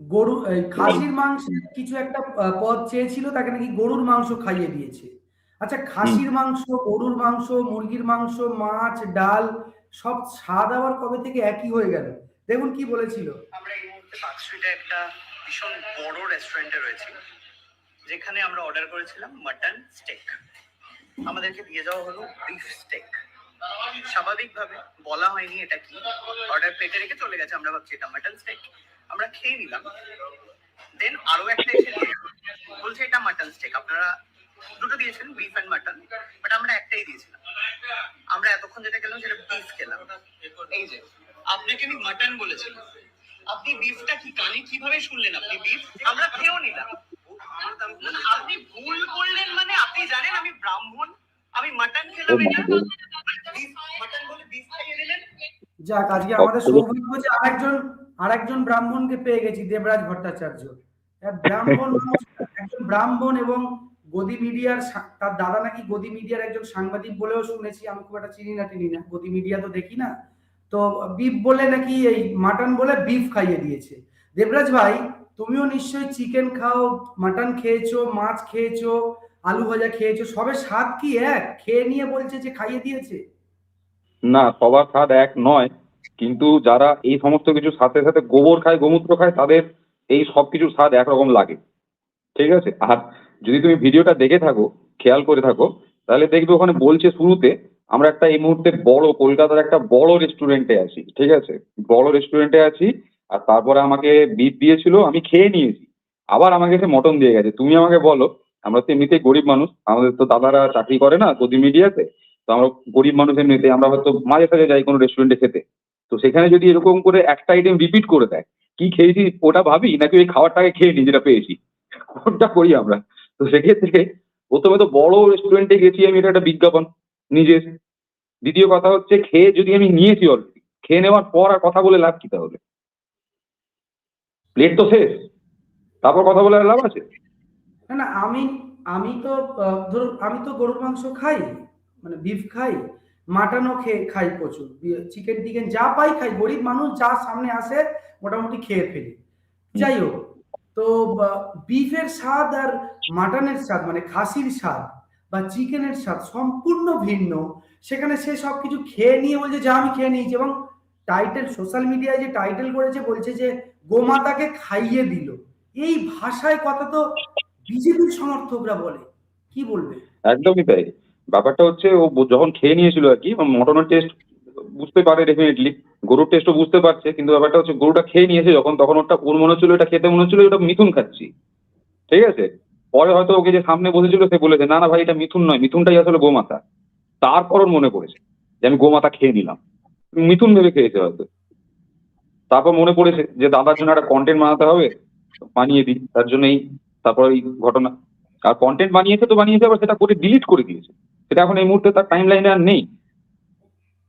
গরু খাসির মাংসের কিছু একটা পদ চেয়েছিল তাকে নাকি গরুর মাংস খাইয়ে দিয়েছে। আচ্ছা খাসির মাংস গরুর মাংস মুরগির মাংস মাছ ডাল সব স্বাদ আবার কবে থেকে একই হয়ে গেল? দেখুন কি বলেছিল। আমরা এই মুহূর্তে পার্ক একটা ভীষণ বড় রেস্টুরেন্টে রয়েছি যেখানে আমরা অর্ডার করেছিলাম মাটন স্টেক আমাদেরকে দিয়ে যাওয়া হলো বিফ স্টেক স্বাভাবিকভাবে বলা হয়নি এটা কি। অর্ডার প্লেটে রেখে চলে গেছে আমরা ভাবছি এটা মাটন স্টেক আমরা খেয়ে নিলাম। দেন আরও একটা এসে বলছে এটা মাটন স্টেক আপনারা দুটো দিয়েছেন বিফ অ্যান্ড মাটন বাট আমরা একটাই দিয়েছিলাম। আমরা এতক্ষণ যেটা খেলাম সেটা বিফ খেলাম। এই যে আপনাকে আমি মাটন বলেছিলাম আপনি বিফটা কি কানে কীভাবে শুনলেন আপনি বিফ আমরা খেয়েও নিলাম। আপনি ভুল করলেন মানে আপনি জানেন আমি ব্রাহ্মণ। আমি মাটন খেলাম। এটা মাটন বলে বিফ খাইয়ে দিলেন। যাক আজকে আমাদের সৌভাগ্য যে আরেকজন আরেকজন ব্রাহ্মণকে পেয়ে গেছি দেবরাজ ভট্টাচার্য। ব্রাহ্মণ একজন ব্রাহ্মণ এবং গদি মিডিয়ার তার দাদা নাকি গদি মিডিয়ার একজন সাংবাদিক বলেও শুনেছি আমি খুব একটা চিনি না টিনি না গদি মিডিয়া তো দেখি না। তো বিফ বলে নাকি এই মাটন বলে বিফ খাইয়ে দিয়েছে। দেবরাজ ভাই তুমিও নিশ্চয়ই চিকেন খাও মাটন খেয়েছো মাছ খেয়েছো আলু ভাজা খেয়েছো সবে স্বাদ কি এক? খেয়ে নিয়ে বলছে যে খাইয়ে দিয়েছে। না, সবার স্বাদ এক নয়। কিন্তু যারা এই সমস্ত কিছু সাথে সাথে গোবর খায়, গোমূত্র খায়, তাদের এই সব কিছুর স্বাদ একরকম লাগে। ঠিক আছে? আর যদি তুমি ভিডিওটা দেখে থাকো, খেয়াল করে থাকো, তাহলে দেখবে ওখানে বলছে শুরুতে, আমরা একটা এই মুহূর্তে বড়, কলকাতার একটা বড় রেস্টুরেন্টে আছি। ঠিক আছে? বড় রেস্টুরেন্টে আছি, আর তারপরে আমাকে বিট দিয়েছিল, আমি খেয়ে নিয়েছি। আবার আমাকে এসে মটন দিয়ে গেছে। তুমি আমাকে বলো, আমরা তো এমনিতেই গরিব মানুষ, আমাদের তো দাদারা চাকরি করে না, গদি মিডিয়াতে আমরা গরিব মানুষ এমনিতে আমরা হয়তো মাঝে সাঝে যাই কোনো রেস্টুরেন্টে খেতে। তো সেখানে যদি এরকম করে একটা আইটেম রিপিট করে দেয়, কি খেয়েছি ওটা ভাবি, নাকি ওই খাবারটাকে খেয়ে নিই যেটা পেয়েছি? কোনটা করি আমরা? তো সেক্ষেত্রে প্রথমে তো বড় রেস্টুরেন্টে গেছি আমি, এটা একটা বিজ্ঞাপন নিজের। দ্বিতীয় কথা হচ্ছে খেয়ে যদি আমি নিয়েছি অলরেডি খেয়ে নেওয়ার পর আর কথা বলে লাভ কি তাহলে? প্লেট তো শেষ, তারপর কথা বলে লাভ আছে? না আমি আমি তো ধরুন, আমি তো গরুর মাংস খাই মানে বিফ খাই মাটনও খেয়ে খাই প্রচুর। চিকেন টিকেন যা পাই খাই, গরিব মানুষ যা সামনে আসে মোটামুটি খেয়ে ফেলি। যাই হোক, তো বিফের স্বাদ আর মাটনের স্বাদ মানে খাসির স্বাদ বা চিকেনের স্বাদ সম্পূর্ণ ভিন্ন। সেখানে সে সব কিছু খেয়ে নিয়ে বলছে, যা আমি খেয়ে নিয়েছি। এবং টাইটেল সোশ্যাল মিডিয়ায় যে টাইটেল করেছে, বলছে যে, গোমাতাকে খাইয়ে দিল। এই ভাষায় কথা তো বিজেপির সমর্থকরা বলে। কি বলবে? একদমই তাই। ব্যাপারটা হচ্ছে ও যখন খেয়ে নিয়েছিল আর কি মটনের টেস্ট বুঝতে পারে ডেফিনেটলি গরুর টেস্টও বুঝতে পারছে, কিন্তু ব্যাপারটা হচ্ছে গরুটা খেয়ে নিয়েছে যখন, তখন ওটা ওর মনে হচ্ছিল এটা খেতে, মনে হচ্ছিল এটা মিথুন খাচ্ছি। ঠিক আছে? পরে হয়তো ওকে যে সামনে বসেছিল সে বলেছে, না না ভাই, এটা মিথুন নয়, মিথুনটাই আসলে গোমাতা। তারপর ওর মনে পড়েছে যে আমি গোমাতা খেয়ে নিলাম। মিথুন ভেবে খেয়েছে হয়তো। তারপর মনে পড়েছে যে দাদার জন্য একটা কন্টেন্ট বানাতে হবে, বানিয়ে দিই, তার জন্যই তারপর এই ঘটনা। আর কন্টেন্ট বানিয়েছে তো বানিয়েছে, আবার সেটা করে ডিলিট করে দিয়েছে। সেটা এখন এই মুহূর্তে তার টাইম লাইনে আর নেই।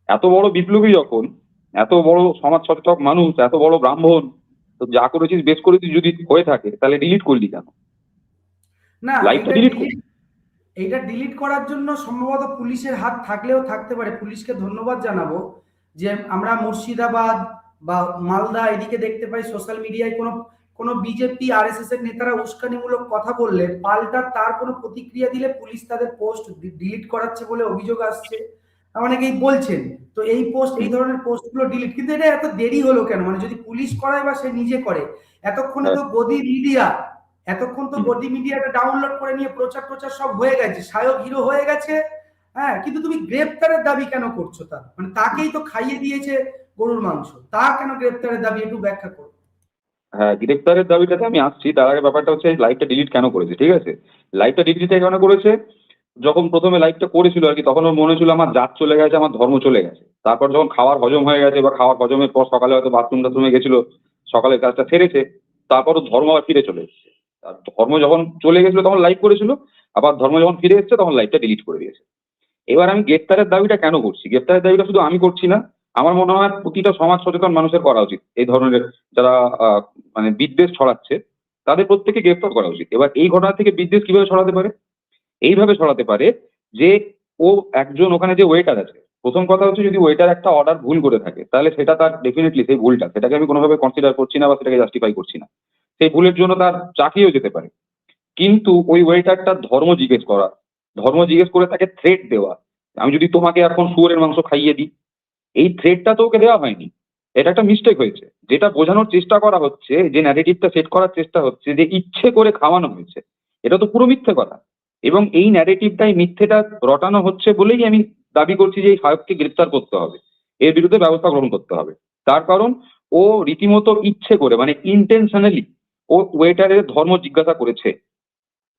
এত বড় বিপ্লবী যখন এত বড় সমাজ সচেতক মানুষ এত বড় ব্রাহ্মণ তো যা করেছিস বেশ করেছিস যদি হয়ে থাকে তাহলে ডিলিট করলি কেন? না Live টা এটা delete delete- এইটা ডিলিট করার জন্য সম্ভবত পুলিশের হাত থাকলেও থাকতে পারে। পুলিশকে ধন্যবাদ জানাব যে আমরা মুর্শিদাবাদ বা মালদা এদিকে দেখতে পাই সোশ্যাল মিডিয়ায় কোনো কোনো বিজেপি আর এস এর নেতারা উস্কানিমূলক কথা বললে পাল্টা তার কোনো প্রতিক্রিয়া দিলে পুলিশ তাদের পোস্ট ডিলিট করাচ্ছে বলে অভিযোগ আসছে। অনেকেই বলছেন? তো এই পোস্ট এই ধরনের পোস্টগুলো ডিলিট কিন্তু এটা এত দেরি হলো কেন? মানে যদি পুলিশ করায় বা সে নিজে করে এতক্ষণে তো গদি মিডিয়া এতক্ষণ তো গদি মিডিয়াটা ডাউনলোড করে নিয়ে প্রচার প্রচার সব হয়ে গেছে সায়ক হিরো হয়ে গেছে হ্যাঁ কিন্তু তুমি গ্রেপ্তারের দাবি কেন করছ তার? মানে তাকেই তো খাইয়ে দিয়েছে গরুর মাংস তা কেন গ্রেপ্তারের দাবি একটু ব্যাখ্যা করো। হ্যাঁ গ্রেপ্তারের দাবিটাতে আমি আসছি। তার আগে ব্যাপারটা হচ্ছে লাইভটা ডিলিট কেন করেছে, ঠিক আছে? লাইভটা ডিলিট কেন করেছে? যখন প্রথমে লাইভটা করেছিল আর কি, তখন ওর মনে ছিল আমার জাত চলে গেছে, আমার ধর্ম চলে গেছে। তারপর যখন খাওয়ার হজম হয়ে গেছে বা খাওয়ার হজমের পর সকালে হয়তো বাথরুম টাথরুমে গেছিল, সকালের কাজটা সেরেছে, তারপর ধর্ম আবার ফিরে চলে এসেছে। আর ধর্ম যখন চলে গেছিল তখন লাইভ করেছিল, আবার ধর্ম যখন ফিরে এসেছে তখন লাইভটা ডিলিট করে দিয়েছে। এবার আমি গ্রেপ্তারের দাবিটা কেন করছি? গ্রেপ্তারের দাবিটা শুধু আমি করছি না আমার মনে হয় প্রতিটা সমাজ সচেতন মানুষের করা উচিত। এই ধরনের যারা মানে বিদ্বেষ ছড়াচ্ছে, তাদের প্রত্যেকে গ্রেফতার করা উচিত। এবার এই ঘটনা থেকে বিদ্বেষ কীভাবে ছড়াতে পারে? এইভাবে ছড়াতে পারে যে, ও একজন ওখানে যে ওয়েটার আছে, প্রথম কথা হচ্ছে যদি ওয়েটার একটা অর্ডার ভুল করে থাকে, তাহলে সেটা তার ডেফিনেটলি সেই ভুলটা, সেটাকে আমি কোনোভাবে কনসিডার করছি না বা সেটাকে জাস্টিফাই করছি না। সেই ভুলের জন্য তার চাকরিও যেতে পারে। কিন্তু ওই ওয়েটারটার ধর্ম জিজ্ঞেস করা, ধর্ম জিজ্ঞেস করে তাকে থ্রেট দেওয়া, আমি যদি তোমাকে এখন শুয়োরের মাংস খাইয়ে দিই এই থ্রেটটা তো ওকে দেওয়া হয়নি। এটা একটা মিস্টেক হয়েছে। যেটা বোঝানোর চেষ্টা করা হচ্ছে, যে ন্যারেটিভটা সেট করার চেষ্টা হচ্ছে, যে ইচ্ছে করে খাওয়ানো হয়েছে, এটা তো পুরো মিথ্যে কথা। এবং এই ন্যারেটিভটাই মিথ্যেটা রটানো হচ্ছে বলেই আমি দাবি করছি যে এই সাহেবকে গ্রেপ্তার করতে হবে। এর বিরুদ্ধে ব্যবস্থা গ্রহণ করতে হবে। তার কারণ, ও রীতিমতো ইচ্ছে করে মানে ইন্টেনশনালি ও ওয়েটারের ধর্ম জিজ্ঞাসা করেছে।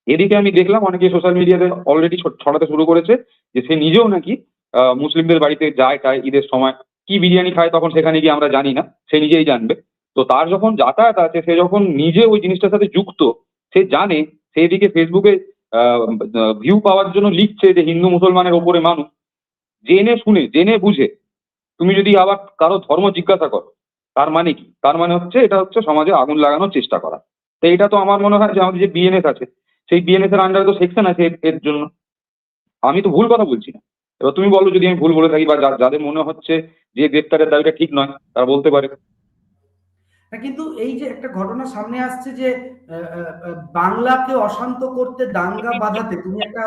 এদিকে আমি দেখলাম, অনেকে সোশ্যাল মিডিয়াতে অলরেডি ছড়াতে শুরু করেছে, যে সে নিজেও নাকি মুসলিমদের বাড়িতে যায় টায় ঈদের সময় কি বিরিয়ানি খায় তখন সেখানে গিয়ে আমরা জানি না, সে নিজেই জানবে। তো তার যখন যাতায়াত আছে, সে যখন নিজে ওই জিনিসটার সাথে যুক্ত, সে জানে সেদিকে ফেসবুকে ভিউ পাওয়ার জন্য লিখছে যে হিন্দু মুসলমানের ওপরে মানুষ। জেনে শুনে, জেনে বুঝে, তুমি যদি আবার কারও ধর্ম জিজ্ঞাসা করো, তার মানে কি? তার মানে হচ্ছে, এটা হচ্ছে সমাজে আগুন লাগানোর চেষ্টা করা। তো এটা তো আমার মনে হয় যে আমাদের যে বিএনএস আছে, সেই বিএনএস এর আন্ডারে তো সেকশন আছে এর জন্য। আমি তো ভুল কথা বলছি না। এবার তুমি বলো যদি আমি ভুল বলে থাকি বা যাদের মনে হচ্ছে যে গ্রেপ্তারের দাবিটা ঠিক নয়, তারা বলতে পারে। কিন্তু এই যে একটা ঘটনা সামনে আসছে যে বাংলাকে অশান্ত করতে দাঙ্গা বাধাতে তুমি একটা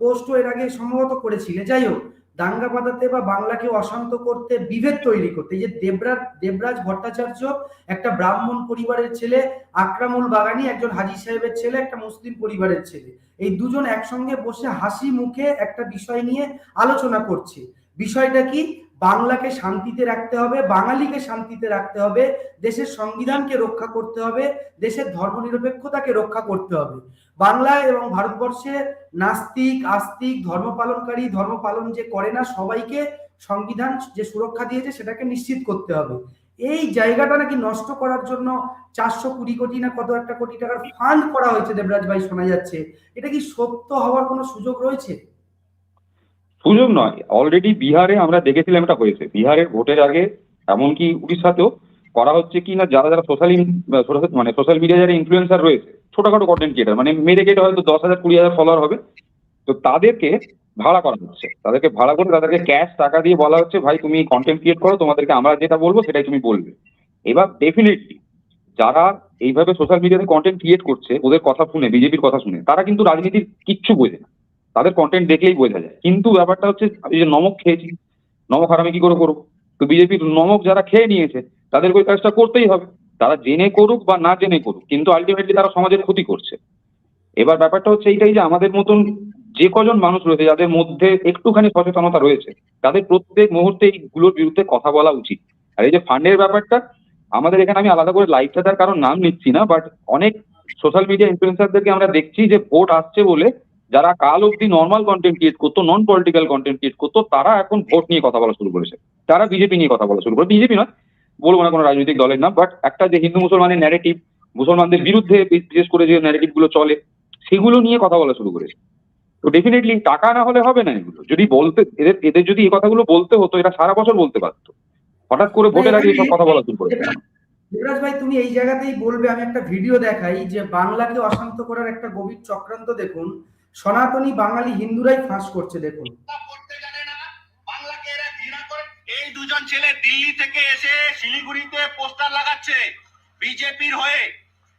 পোস্ট এর আগে সম্ভবত করেছিলে। যাই হোক দাঙ্গা বাঁধাতে বা বাংলাকে অশান্ত করতে বিভেদ তৈরি করতে। যে দেবরাজ দেবরাজ ভট্টাচার্য একটা ব্রাহ্মণ পরিবারের ছেলে, আকরামুল বাগানি একজন হাজি সাহেবের ছেলে, একটা মুসলিম পরিবারের ছেলে। এই দুজন একসঙ্গে বসে হাসি মুখে একটা বিষয় নিয়ে আলোচনা করছে। বিষয়টা কি? বাংলাকে শান্তিতে রাখতে হবে, বাঙালিকে শান্তিতে রাখতে হবে, দেশের সংবিধানকে রক্ষা করতে হবে, দেশের ধর্মনিরপেক্ষতাকে রক্ষা করতে হবে। বাংলায় এবং ভারতবর্ষে নাস্তিক, আস্তিক, ধর্ম পালনকারী, ধর্ম পালন যে করে না সবাইকে সংবিধান যে সুরক্ষা দিয়েছে সেটাকে নিশ্চিত করতে হবে। এই জায়গাটা নাকি নষ্ট করার জন্য চারশো কুড়ি কোটি না কত একটা কোটি টাকার ফান্ড করা হয়েছে দেবরাজ ভাই, শোনা যাচ্ছে। এটা কি সত্য হওয়ার কোনো সুযোগ রয়েছে? সুযোগ নয় অলরেডি বিহারে আমরা দেখেছিলাম এটা হয়েছে। বিহারের ভোটের আগে, এমনকি উড়িষ্যাতেও করা হচ্ছে কি না, যারা যারা সোশ্যাল মানে সোশ্যাল মিডিয়া যারা ইনফ্লুয়েন্সার রয়েছে, ছোটখাটো কন্টেন্ট ক্রিয়েটার মানে মেরে কেটে হয়তো দশ হাজার, কুড়ি হাজার ফলোয়ার হবে। তো তাদেরকে ভাড়া করা হচ্ছে। তাদেরকে ভাড়া করে তাদেরকে ক্যাশ টাকা দিয়ে বলা হচ্ছে, ভাই, তুমি কন্টেন্ট ক্রিয়েট করো, তোমাদেরকে আমরা যেটা বলব, সেটাই তুমি বলবে। এবার ডেফিনেটলি যারা এইভাবে সোশ্যাল মিডিয়াতে কন্টেন্ট ক্রিয়েট করছে, ওদের কথা শুনে, বিজেপির কথা শুনে, তারা কিন্তু রাজনীতির কিচ্ছু বোঝে না। তাদের কন্টেন্ট দেখলেই বোঝা যায়। কিন্তু ব্যাপারটা হচ্ছে, এই যে নমক খেয়েছি, নমক হারামি কি করে করব? তো বিজেপির নমক যারা খেয়ে নিয়েছে, তাদেরকে ওই কাজটা করতেই হবে। তারা জেনে করুক বা না জেনে করুক, কিন্তু আলটিমেটলি তারা সমাজের ক্ষতি করছে। এবার ব্যাপারটা হচ্ছে এইটাই যে আমাদের মতন যে কজন মানুষ রয়েছে, যাদের মধ্যে একটুখানি সচেতনতা রয়েছে, তাদের প্রত্যেক মুহূর্তে এইগুলোর বিরুদ্ধে কথা বলা উচিত। আর এই যে ফান্ডের ব্যাপারটা, আমাদের এখানে আমি আলাদা করে লাইভটা তার কারণ নাম নিচ্ছি না বাট অনেক সোশ্যাল মিডিয়া ইনফ্লুয়েন্সারদেরকে আমরা দেখছি যে ভোট আসছে বলে যারা কাল অব্দি নর্মাল কন্টেন্ট ক্রিয়েট করতো নন পলিটিক্যাল কন্টেন্ট ক্রিয়েট করতো, তারা এখন ভোট নিয়ে কথা বলা শুরু করেছে। তারা বিজেপি নিয়ে কথা বলা শুরু করে বিজেপি নয়, বলব না কোনো রাজনৈতিক দলের নাম বাট একটা যে হিন্দু মুসলমানের ন্যারেটিভ মুসলমানদের বিরুদ্ধে বিশেষ করে যে ন্যারেটিভগুলো চলে, সেগুলো নিয়ে কথা বলা শুরু করেছে। তো ডেফিনেটলি টাকা না হলে হবে না এগুলো। যদি বলতে, এদের এদের যদি এই কথাগুলো বলতে হতো, এরা সারা বছর বলতে পারতো। হঠাৎ করে ভোটের আগে এসব কথা বলা শুরু করেছে। দেবরাজ ভাই, তুমি এই জায়গাতেই বলবে, আমি একটা ভিডিও দেখাই যে বাংলাকে অশান্ত করার একটা গভীর চক্রান্ত দেখুন। সনাতনী বাঙালি হিন্দুরাই ফাঁস করছে, দেখুন। এই দুজন ছেলে দিল্লি থেকে এসে শিলিগুড়িতে পোস্টার লাগাচ্ছে বিজেপির হয়ে।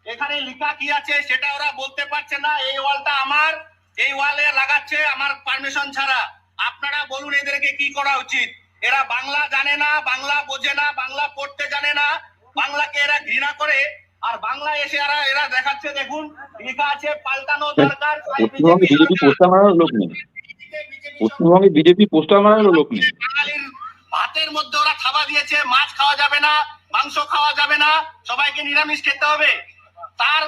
এখানে লেখা কি আছে সেটা ওরা বলতে পারছে না, এই ওয়ালটা আমার, এই ওয়ালে লাগাচ্ছে আমার পারমিশন ছাড়া। আপনারা বলুন এদেরকে কি করা উচিত। এরা বাংলা জানে না, বাংলা বোঝে না, বাংলা পড়তে জানে না, বাংলাকে এরা ঘৃণা করে। আর বাংলা এসে এরা এরা দেখাচ্ছে দেখুন লেখা আছে পাল্টানো দরকার পশ্চিমবঙ্গে বিজেপি পোস্টার মারার লোক নেই। পশ্চিমবঙ্গে বিজেপি পোস্টার মারারও লোক নেই। ভাতের মধ্যে ওরা খাওয়া দিয়েছে মাছ খাওয়া যাবে না মাংস খাওয়া যাবে না সবাইকে নিরামিষ খেতে হবে। তার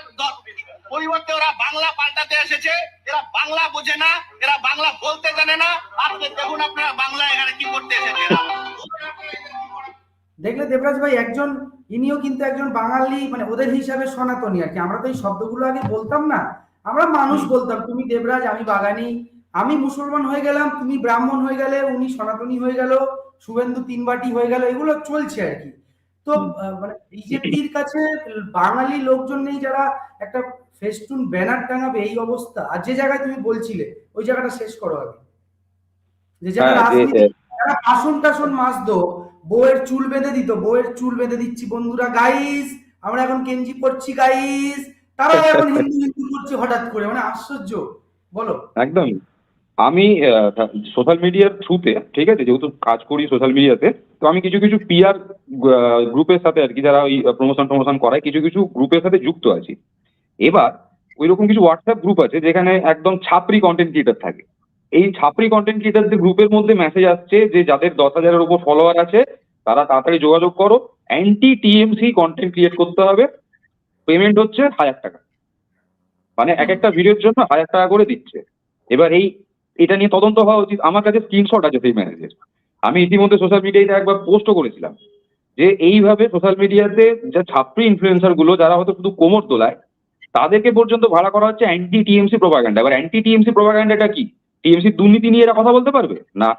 পরিবর্তে ওরা বাংলা পাল্টাতে এসেছে এরা বাংলা বোঝে না এরা বাংলা বলতে জানে না। আজকে দেখুন আপনারা বাংলা এখানে কি করতে এসেছে দেখলে দেবরাজ ভাই একজন ইনিও কিন্তু একজন বাঙালি মানে ওদের হিসাবে সনাতনী আর কি। আমরা তো এই শব্দগুলো আগে বলতাম না। আমরা মানুষ বলতাম তুমি দেবরাজ আমি বাগানি। আমি মুসলমান হয়ে গেলাম তুমি ব্রাহ্মণ হয়ে গেলে উনি সনাতনী হয়ে গেল শুভেন্দু তিনবাটি হয়ে গেল এগুলো চলছে আর কি। তো মানে বিজেপির কাছে বাঙালি লোকজন নেই যারা একটা ফেস্টুন ব্যানার টাঙাবে এই অবস্থা। আর যে জায়গায় তুমি বলছিলে ওই জায়গাটা শেষ করো আগে। যে জায়গায় হ্যাঁ, যে- রাজনীতি যারা আসন টাসন মাসতো বউয়ের চুল বেঁধে দিত, বউয়ের চুল বেঁধে দিচ্ছি বন্ধুরা গাইস আমরা এখন কেঞ্জি পড়ছি গাইস তারাও এখন হিন্দু হিন্দু করছে হঠাৎ করে মানে আশ্চর্য। বলো। একদমই আমি সোশ্যাল মিডিয়ার থ্রুতে ঠিক আছে, যেহেতু কাজ করি সোশ্যাল মিডিয়াতে তো আমি কিছু কিছু পিআর গ্রুপের সাথে আর কি, যারা ওই প্রমোশন টমোশন করায়, কিছু কিছু গ্রুপের সাথে যুক্ত আছি। এবার ওই রকম কিছু হোয়াটসঅ্যাপ গ্রুপ আছে, যেখানে একদম ছাপরি কন্টেন্ট ক্রিয়েটার থাকে। এই ছাপরি কন্টেন্ট ক্রিয়েটারদের গ্রুপের মধ্যে মেসেজ আসছে যে যাদের দশ হাজারের উপর ফলোয়ার আছে, তারা তাড়াতাড়ি যোগাযোগ করো। অ্যান্টি টিএমসি কন্টেন্ট ক্রিয়েট করতে হবে। পেমেন্ট হচ্ছে হাজার টাকা। মানে এক একটা ভিডিওর জন্য হাজার টাকা করে দিচ্ছে। এবার এই, এটা নিয়ে তদন্ত হওয়া উচিত। আমার কাছে স্ক্রিনশট আছে সেই ম্যানেজের আমি ইতিমধ্যে সোশ্যাল মিডিয়াতে একবার পোস্টও করেছিলাম যে এইভাবে সোশ্যাল মিডিয়াতে যে ছাত্রী ইনফ্লুয়েন্সারগুলো, যারা হয়তো শুধু কোমর দোলায়, তাদেরকে পর্যন্ত ভাড়া করা হচ্ছে অ্যান্টি টিএমসি প্রোপাগান্ডা এবার অ্যান্টি টিএমসি প্রোপাগান্ডাটা কি? টিএমসি দুর্নীতি নিয়ে এরা কথা বলতে পারবে? না।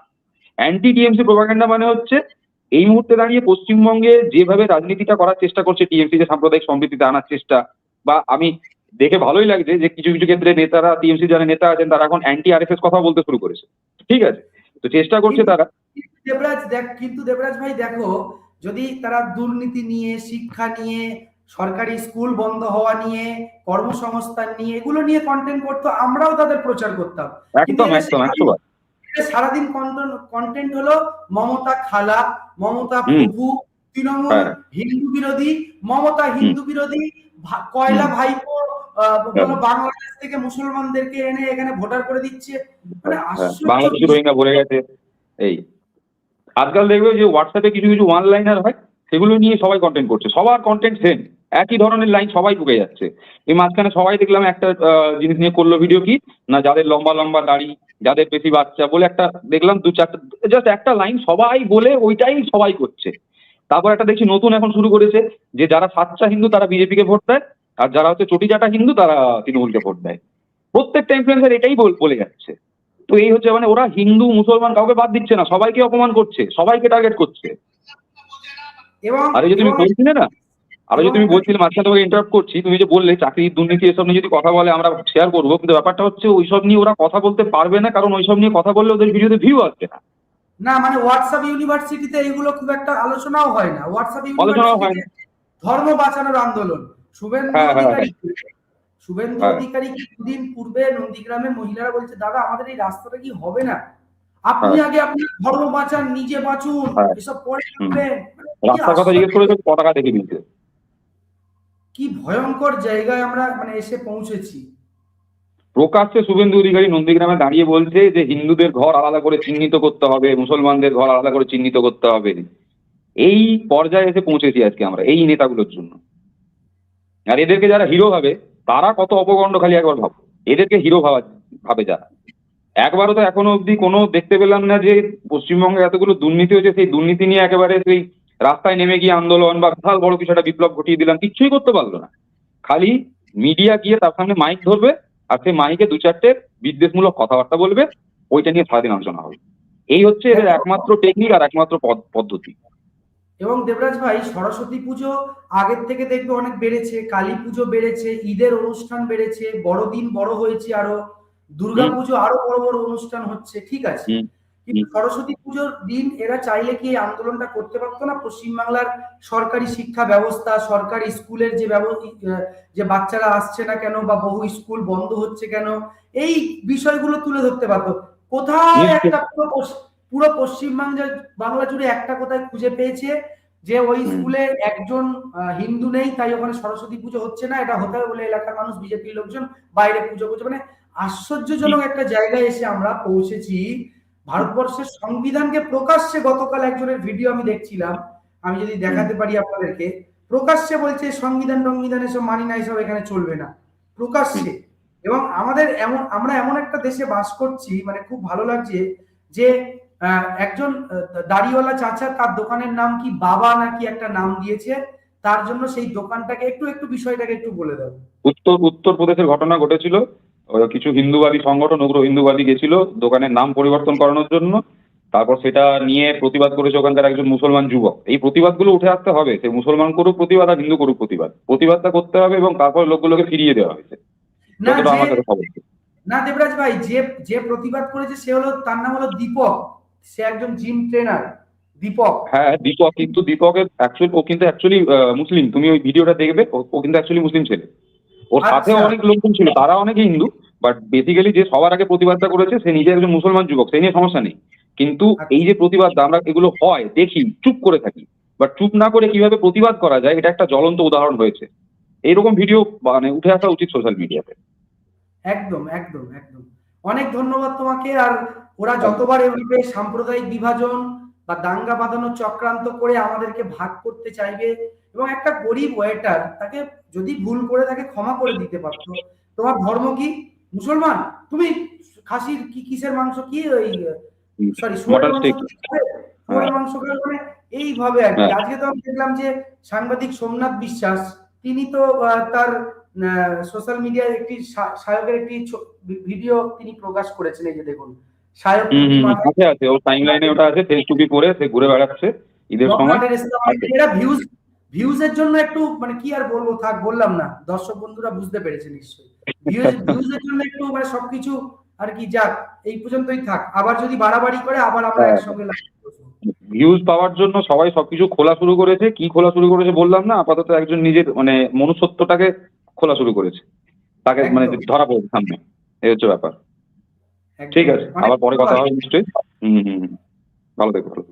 অ্যান্টি টিএমসি প্রোপাগান্ডা মানে হচ্ছে, এই মুহূর্তে দাঁড়িয়ে পশ্চিমবঙ্গে যেভাবে রাজনীতিটা করার চেষ্টা করছে টিএমসি যে সাম্প্রদায়িক সম্প্রীতিতে আনার চেষ্টা, বা আমি দেখে ভালোই লাগছে যে কিছু কিছু ক্ষেত্রে নেতারা টিএমসি যারা নেতা আছেন, তারা এখন অ্যান্টি আরএসএস কথা বলতে শুরু করেছে। ঠিক আছে? তো চেষ্টা করছে তারা। দেবরাজ, দেখ, কিন্তু দেবরাজ ভাই, দেখো, যদি তারা দুর্নীতি নিয়ে, শিক্ষা নিয়ে সরকারি স্কুল বন্ধ হওয়া নিয়ে কর্মসংস্থান নিয়ে এগুলো নিয়ে কন্টেন্ট করতো আমরাও তাদের প্রচার করতাম। একদম একদম সারাদিন কন্টেন্ট হলো মমতা খালা মমতা প্রভু তৃণমূল হ্যাঁ। হিন্দু বিরোধী মমতা হিন্দু বিরোধী কয়লা ভাইপো আহ, বাংলাদেশ থেকে মুসলমানদেরকে এনে এখানে ভোটার করে দিচ্ছে। মানে হ্যাঁ, বাংলাদেশি রোহিঙ্গা ভরে গেছে এই আজকাল দেখবে যে হোয়াটসঅ্যাপে কিছু কিছু ওয়ান লাইনার হয় সেগুলো নিয়ে সবাই কন্টেন্ট করছে। সবার কন্টেন্ট সেম একই ধরনের লাইন সবাই ঢুকে যাচ্ছে। এই মাঝখানে সবাই দেখলাম একটা আহ, জিনিস নিয়ে করল ভিডিও কি? না যাদের লম্বা লম্বা দাড়ি যাদের বেশি বাচ্চা বলে একটা দেখলাম দু চারটা জাস্ট একটা লাইন সবাই বলে ওইটাই সবাই করছে। তারপর একটা দেখছি নতুন এখন শুরু করেছে যে যারা সাচ্চা হিন্দু তারা বিজেপিকে ভোট দেয় আর যারা হচ্ছে চটিচাটা হিন্দু তারা তৃণমূলকে ভোট দেয়। প্রত্যেকটা ইনফ্লুয়েন্সার এটাই বলে যাচ্ছে। তো এই হচ্ছে মানে ওরা হিন্দু মুসলমান কাউকে বাদ দিচ্ছে না সবাইকে অপমান করছে সবাইকে টার্গেট করছে। এবং আরে যে তুমি বলছিলে না? আরে যে তুমি বলছিলে মাঝখানে তোমাকে ইন্টারাপ্ট করছি তুমি যে বললে চাকরি দুর্নীতি এসব নিয়ে যদি কথা বলে আমরা শেয়ার করব। কিন্তু ব্যাপারটা হচ্ছে ওইসব নিয়ে ওরা কথা বলতে পারবে না কারণ ওইসব নিয়ে কথা বললে ওদের ভিডিওতে ভিউ আসবে না। না মানে হোয়াটসঅ্যাপ ইউনিভার্সিটিতে এগুলো খুব একটা আলোচনাও হয় না। হোয়াটসঅ্যাপ হয় ইউনিভার্সিটিতে ধর্ম বাঁচানোর আন্দোলন। শুভেন্দু হ্যাঁ, হ্যাঁ, অধিকারী শুভেন্দু হ্যাঁ। অধিকারী কিছুদিন পূর্বে নন্দীগ্রামের মহিলারা বলছে দাদা আমাদের এই রাস্তাটা কি হবে না? আপনি আগে আপনি ধর্ম বাঁচান নিজে বাঁচুন হ্যাঁ। এসব পরে মানে রাস্তার কথা জিজ্ঞেস করে পতাকা দেখে দিয়েছে? কি ভয়ঙ্কর জায়গায় আমরা মানে এসে পৌঁছেছি? প্রকাশ্যে শুভেন্দু অধিকারী নন্দীগ্রামে দাঁড়িয়ে বলছে যে হিন্দুদের ঘর আলাদা করে চিহ্নিত করতে হবে, মুসলমানদের ঘর আলাদা করে চিহ্নিত করতে হবে। এই পর্যায়ে এসে পৌঁছেছি আজকে আমরা, এই নেতাগুলোর জন্য। আর এদেরকে যারা হিরো ভাবে, তারা কত অপগণ্ড খালি একবার ভাব। এদেরকে হিরো ভাবা, ভাবে যারা। একবারও তো এখনও অবধি কোনো দেখতে পেলাম না যে পশ্চিমবঙ্গে এতগুলো দুর্নীতি হয়েছে, সেই দুর্নীতি নিয়ে একেবারে সেই রাস্তায় নেমে গিয়ে আন্দোলন বা বিশাল বড় কিছু একটা বিপ্লব ঘটিয়ে দিলাম কিচ্ছুই করতে পারল না। খালি মিডিয়া গিয়ে তার সামনে মাইক ধরবে আর সেই মাইকে দু চারটে বিদ্বেষমূলক কথাবার্তা বলবে ওইটা নিয়ে সারাদিন আলোচনা হবে। এই হচ্ছে এদের একমাত্র টেকনিক আর একমাত্র পদ- পদ্ধতি। এবং দেবরাজ ভাই সরস্বতী পুজো আগের থেকে দেখবে অনেক বেড়েছে কালী পুজো বেড়েছে ঈদের অনুষ্ঠান বেড়েছে বড়দিন বড় হয়েছে আরও দুর্গা পুজো আরও বড় বড় অনুষ্ঠান হচ্ছে ঠিক আছে? কিন্তু সরস্বতী পুজোর দিন এরা চাইলে কি এই আন্দোলনটা করতে পারতো না? পশ্চিমবাংলার সরকারি শিক্ষা ব্যবস্থা সরকারি স্কুলের যে যে বাচ্চারা আসছে না কেন বা বহু স্কুল বন্ধ হচ্ছে কেন? এই বিষয়গুলো তুলে ধরতে পারতো। কোথায় একটা পুরো পুরো পশ্চিমবাংলা বাংলা জুড়ে একটা কোথায় খুঁজে পেয়েছে যে ওই স্কুলে একজন হিন্দু নেই তাই ওখানে সরস্বতী পুজো হচ্ছে না এটা হতে হবে বলে এলাকার মানুষ বিজেপির লোকজন বাইরে পুজো করছে। মানে আশ্চর্যজনক একটা জায়গায় এসে আমরা পৌঁছেছি ভারতবর্ষের সংবিধানকে প্রকাশ্যে গতকাল একজনের ভিডিও আমি দেখছিলাম। আমি যদি দেখাতে পারি আপনাদেরকে। প্রকাশ্যে বলছে, সংবিধান টংবিধান এসব মানি না, এসব এখানে চলবে না। প্রকাশ্যে। এবং আমাদের এমন, আমরা এমন একটা দেশে বাস করছি মানে খুব ভালো লাগছে যে একজন দাড়িওয়ালা চাচা তার দোকানের নাম কি বাবা নাকি একটা নাম দিয়েছে, তার জন্য সেই দোকানটাকে একটু একটু বিষয়টাকে একটু বলে দাও। উত্তর, উত্তরপ্রদেশের ঘটনা ঘটেছিল। কিছু হিন্দুবাদী সংগঠন উগ্র হিন্দুবাদী গেছিল দোকানের নাম পরিবর্তন করানোর জন্য। তারপর সেটা নিয়ে প্রতিবাদ করেছে ওখানকার একজন মুসলমান যুবক। এই প্রতিবাদগুলো উঠে আসতে হবে। সে মুসলমান করুক প্রতিবাদ আর হিন্দু করুক প্রতিবাদ। প্রতিবাদটা করতে হবে এবং তারপর লোকগুলোকে ফিরিয়ে দেওয়া হয়েছে। না খবর। দেবরাজ ভাই যে যে প্রতিবাদ করেছে সে হলো তার নাম হলো দীপক। সে একজন জিম ট্রেনার দীপক। হ্যাঁ দীপক কিন্তু দীপকের অ্যাকচুয়ালি ও কিন্তু অ্যাকচুয়ালি মুসলিম। তুমি ওই ভিডিওটা দেখবে ও- ও কিন্তু অ্যাকচুয়ালি মুসলিম ছেলে। ওর সাথে আচ্ছা। অনেক লোকজন ছিল তারা অনেকে হিন্দু বাট বেসিক্যালি যে সবার আগে প্রতিবাদটা করেছে সে নিজে একজন মুসলমান যুবক সেই নিয়ে সমস্যা নেই। কিন্তু আচ্ছা। এই যে প্রতিবাদ আমরা এগুলো হয় দেখি চুপ করে থাকি। বাট চুপ না করে কীভাবে প্রতিবাদ করা যায় এটা একটা জ্বলন্ত উদাহরণ হয়েছে। এইরকম ভিডিও মানে উঠে আসা উচিত সোশ্যাল মিডিয়াতে একদম একদম একদম। অনেক ধন্যবাদ তোমাকে আর ওরা যতবার এভাবে সাম্প্রদায়িক বিভাজন বা দাঙ্গা বাঁধানোর চক্রান্ত করে আমাদেরকে ভাগ করতে চাইবে এবং একটা গরিব ওয়েটার তাকে যদি ভুল করে তাকে ক্ষমা করে দিতে পারতো। তোমার ধর্ম কি? মুসলমান? তুমি খাসির কি কিসের মাংস? কি ওই সরি মাংস মানে এইভাবে আর কি। হ্যাঁ। আজকে তো আমি দেখলাম যে সাংবাদিক সোমনাথ বিশ্বাস তিনি তো তার সোশ্যাল মিডিয়ায় একটি সায়কের একটি ভিডিও তিনি প্রকাশ করেছেন এই যে দেখুন। সায়ক আছে আছে। ওর টাইম লাইনে ওটা আছে ফেস টুপি পরে সে ঘুরে বেড়াচ্ছে ঈদের সময়। এরা ভিউজ ভিউজের জন্য একটু মানে কি আর বলব থাক বললাম না। দর্শক বন্ধুরা বুঝতে পেরেছে নিশ্চয়ই। ভিউজ ভিউজের জন্য একটু মানে সবকিছু আর কি যাক এই পর্যন্তই থাক। আবার যদি বাড়াবাড়ি করে আবার আমরা হ্যাঁ। একসঙ্গে ভিউজ পাওয়ার জন্য সবাই সবকিছু খোলা শুরু করেছে। কি খোলা শুরু করেছে বললাম না আপাতত একজন নিজের মানে মনুষ্যত্বটাকে খোলা শুরু করেছে। তাকে মানে ধরা পড়েছে সামনে। এই হচ্ছে ব্যাপার। ঠিক আছে আবার পরে কথা। হবে নিশ্চয়ই। হুম হুম হুম। ভালো থেকো ভালো।